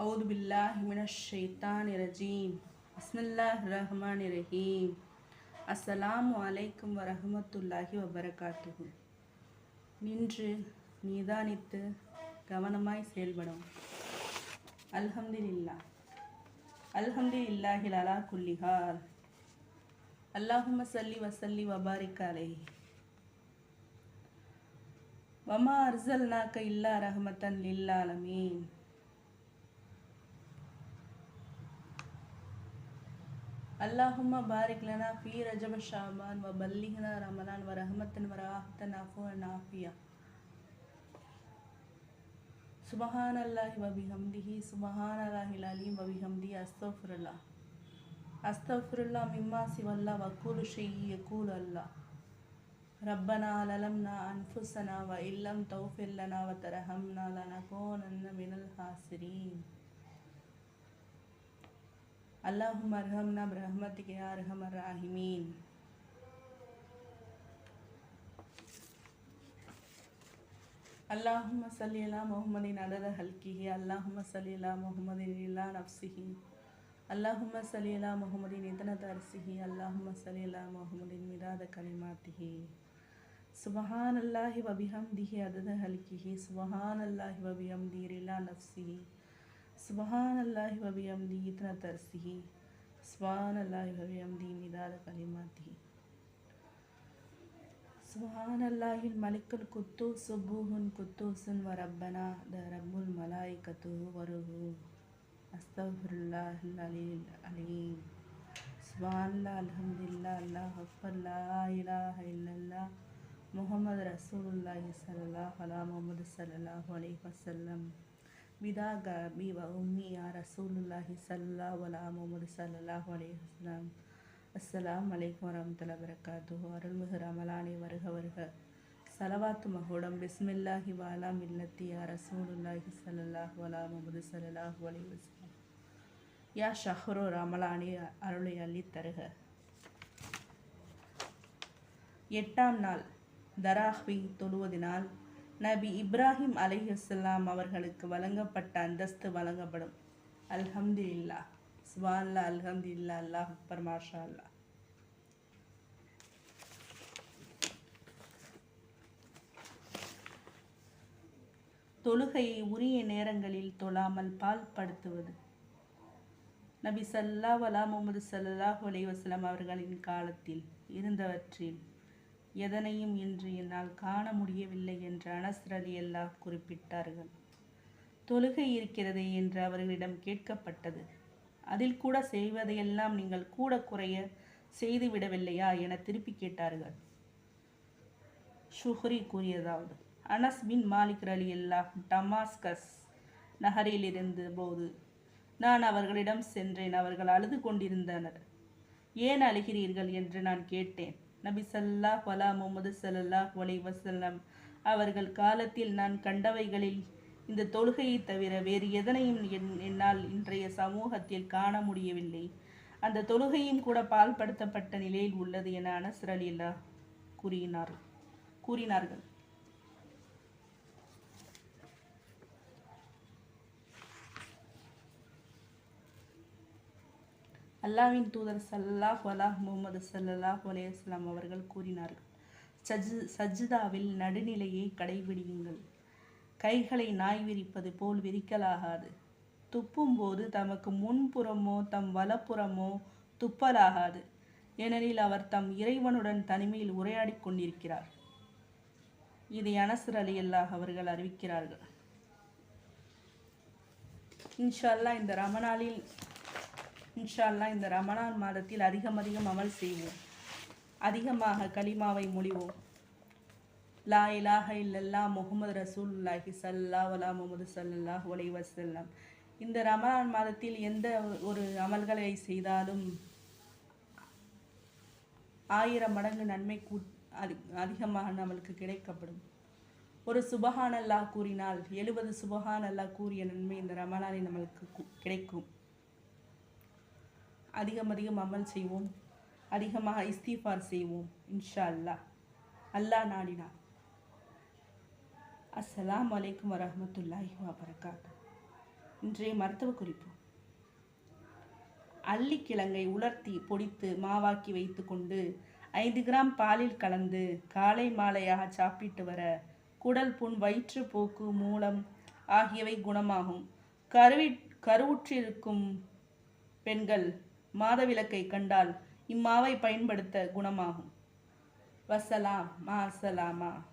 அவுது பில்லா ஹிமினஷைத்தான் இரஜீம் அஸ்மில்லா ரஹ்மான் இரஹீம் அஸ்ஸலாமு அலைக்கும் வரஹமத்துல்லாஹி வபரகாத்துகு நின்று நிதானித்து கவனமாய் செயல்படும் அல்ஹம்துலில்லா அல்ஹம்து இல்லாஹில் அலா குல்லிஹால். அல்லாஹும சல்லி வசல்லி வபாரிக் அலை வமா அர்சல் நாக்க இல்லா ரஹமத்தன் லில்லாலமீன் அல்லாஹும் பாரிக்லனா ஃபி ரஜப ஷாபான் வ பல்லிஹனா ரமலான் வ ரஹமத்தன் வ ராஹத்தன் அஃபு நாஃபியா. சுபஹான் அல்லாஹி வபிஹம்திஹி சுபஹான் அல்லாஹில் அலீம் வபிஹம்தி அஸ்தஃபுருல்லா. அஸ்தஃபுருல்லா மிம்மா சிவல்லா வக்கூலு ஷெய்யி யக்கூல் அல்லா. ரப்பனா லலம்னா அன்ஃபுசனா வ இல்லம் தௌஃபில்லனா வ தரஹம்னா லனகோனன்ன மினல் ஹாசிரீன். அல்லாஹும் அர்ஹம்னா பிரஹ்மத்துக்கு அர்ஹமர் ராஹிமீன். அல்லாஹும் சல்லி அலா முகமதின் அதத ஹல்கிஹி அல்லாஹும் சல்லி அலா முகமதின் இல்லா நப்சிஹி அல்லாஹும் சல்லி அலா முகமதின் இதன தரிசிஹி அல்லாஹும் சல்லி அலா முகமதின் மிதாத கலிமாத்திஹி. சுபஹான் அல்லாஹி வபிஹம்திஹி அதத ஹல்கிஹி சுபஹான் அல்லாஹி வபிஹம்தி இல்லா நப்சிஹி. சுபஹான் அல்லாஹி வபி அம்தி இத்தன தர்சிஹி. சுபஹான் அல்லாஹி வபி அம்தி நிதாத கலிமாத்தி. சுபஹான் அல்லாஹில் மலிக்குல் குத்து சுபூஹுன் குத்தூசுன் வரப்பனா த ரப்புல் மலாய் கத்து வருஹு அஸ்தஃபுல்லாஹில் அலில் அலீம். சுபஹான்லா அல்ஹம்துல்லா அல்லாஹ் அக்பர்லா இலாஹ இல்லல்லா. முகமது ரசூலுல்லாஹி சல்லாஹ் அலா முகமது சல்லாஹ் அலி வசல்லம் மிதாக பீவா உம்மி யா ரசூலுல்லாஹி சல்லா வலா முகமது சல்லாஹ் அலையம் அஸ்லாம் வலைக்கம் வரமத்துல வரகாத்து அருள்மிகு ரமலானே வருக வருக. சலவாத்து மகுடம் பிஸ்மில்லாஹி வாலா மில்லத்தி யா ரசூலுல்லாஹி சல்லாஹ் வலா முகமது சல்லாஹ் அலைவசலாம் யா ஷஹ்ரோ ரமலானி அருளை அள்ளி தருக. எட்டாம் நாள் தராஹ்வி தொழுவதினால் நபி இப்ராஹிம் அலிஹலாம் அவர்களுக்கு வழங்கப்பட்ட அந்தஸ்து வழங்கப்படும். அல்ஹம்து இல்லா சுபான்லா அல்ஹம்து இல்லா அல்லாஹ் அக்பர் மாஷா அல்லா தொழுகையை உரிய நேரங்களில் தொழாமல் பால் படுத்துவது. நபி சல்லா வலா முகமது சல்லாஹ் அலைவாஸ்லாம் அவர்களின் காலத்தில் இருந்தவற்றில் எதனையும் இன்று என்னால் காண முடியவில்லை என்று அனஸ்ர் அலி அல்லாஹ் குறிப்பிட்டார்கள். தொழுகை இருக்கிறதே என்று அவர்களிடம் கேட்கப்பட்டது. அதில் கூட செய்வதையெல்லாம் நீங்கள் கூட குறைய செய்துவிடவில்லையா என திருப்பி கேட்டார்கள். ஷுஹ்ரி கூறியதாவது Anas bin Malik Ali Allah Damascus நகரில் இருந்த போது நான் அவர்களிடம் சென்றேன். அவர்கள் அழுது கொண்டிருந்தனர். ஏன் அழுகிறீர்கள் என்று நான் கேட்டேன். நபி சல்லாஹ் வலா முகமது சல்லாஹ் ஒலை வசல்லம் அவர்கள் காலத்தில் நான் கண்டவைகளில் இந்த தொழுகையை தவிர வேறு எதனையும் என்னால் இன்றைய சமூகத்தில் காண முடியவில்லை. அந்த தொழுகையும் கூட பால்படுத்தப்பட்ட நிலையில் உள்ளது என அனசர் கூறினார் கூறினார்கள். அல்லாவின் தூதர் சல்லாஹ் வலாஹ் முகமது சல்லாஹ் அலையாஸ்லாம் அவர்கள் கூறினார்கள் சஜ் சஜ்தாவில் நடுநிலையை கடைபிடியுங்கள். கைகளை நாய் விரிப்பது போல் விரிக்கலாகாது. துப்பும் போது தமக்கு முன்புறமோ தம் வலப்புறமோ துப்பலாகாது. ஏனெனில் அவர் தம் இறைவனுடன் தனிமையில் உரையாடி கொண்டிருக்கிறார். இதை அனசர் அலி அல்லாஹ் அவர்கள் அறிவிக்கிறார்கள். இன்ஷல்லா இந்த ரமணாலில் இன்ஷால்லா இந்த ரமணான் மாதத்தில் அதிகம் அதிகம் அமல் செய்வோம். அதிகமாக கலிமாவை மொழிவோம் லா இலாஹ இல்லல்லா முகமது ரசூல்லாஹி சல்லா வலா முகமது சல்லாஹ் ஒலை வசல்லாம் இந்த ரமணான் மாதத்தில் எந்த ஒரு அமல்களை செய்தாலும் ஆயிரம் மடங்கு நன்மை கூ அதி அதிகமாக நம்மளுக்கு கிடைக்கப்படும். ஒரு சுபஹான் அல்லாஹ் கூறினால் எழுபது சுபஹான் அல்லாஹ் கூறிய நன்மை இந்த ரமணானில் நம்மளுக்கு கிடைக்கும். அதிகம் அதிகம் அமல் செய்வோம். அதிகமாக இஸ்தீஃபார் செய்வோம் இன்ஷா அல்லா அல்லாஹ் நாடினா அஸ்ஸலாம் வலைக்கம் வரமத்துல்லாஹி வபரகாத்து இன்றைய மருத்துவ குறிப்பு. அள்ளிக்கிழங்கை உலர்த்தி பொடித்து மாவாக்கி வைத்துக்கொண்டு ஐந்து கிராம் பாலில் கலந்து காலை மாலையாக சாப்பிட்டு வர குடல் புண் வயிற்றுப்போக்கு மூலம் ஆகியவை குணமாகும். கருவி கருவுற்றிருக்கும் பெண்கள் மாதவிலக்கை கண்டால் இம்மாவை பயன்படுத்த குணமாகும். வசலாம் மா அசலாமா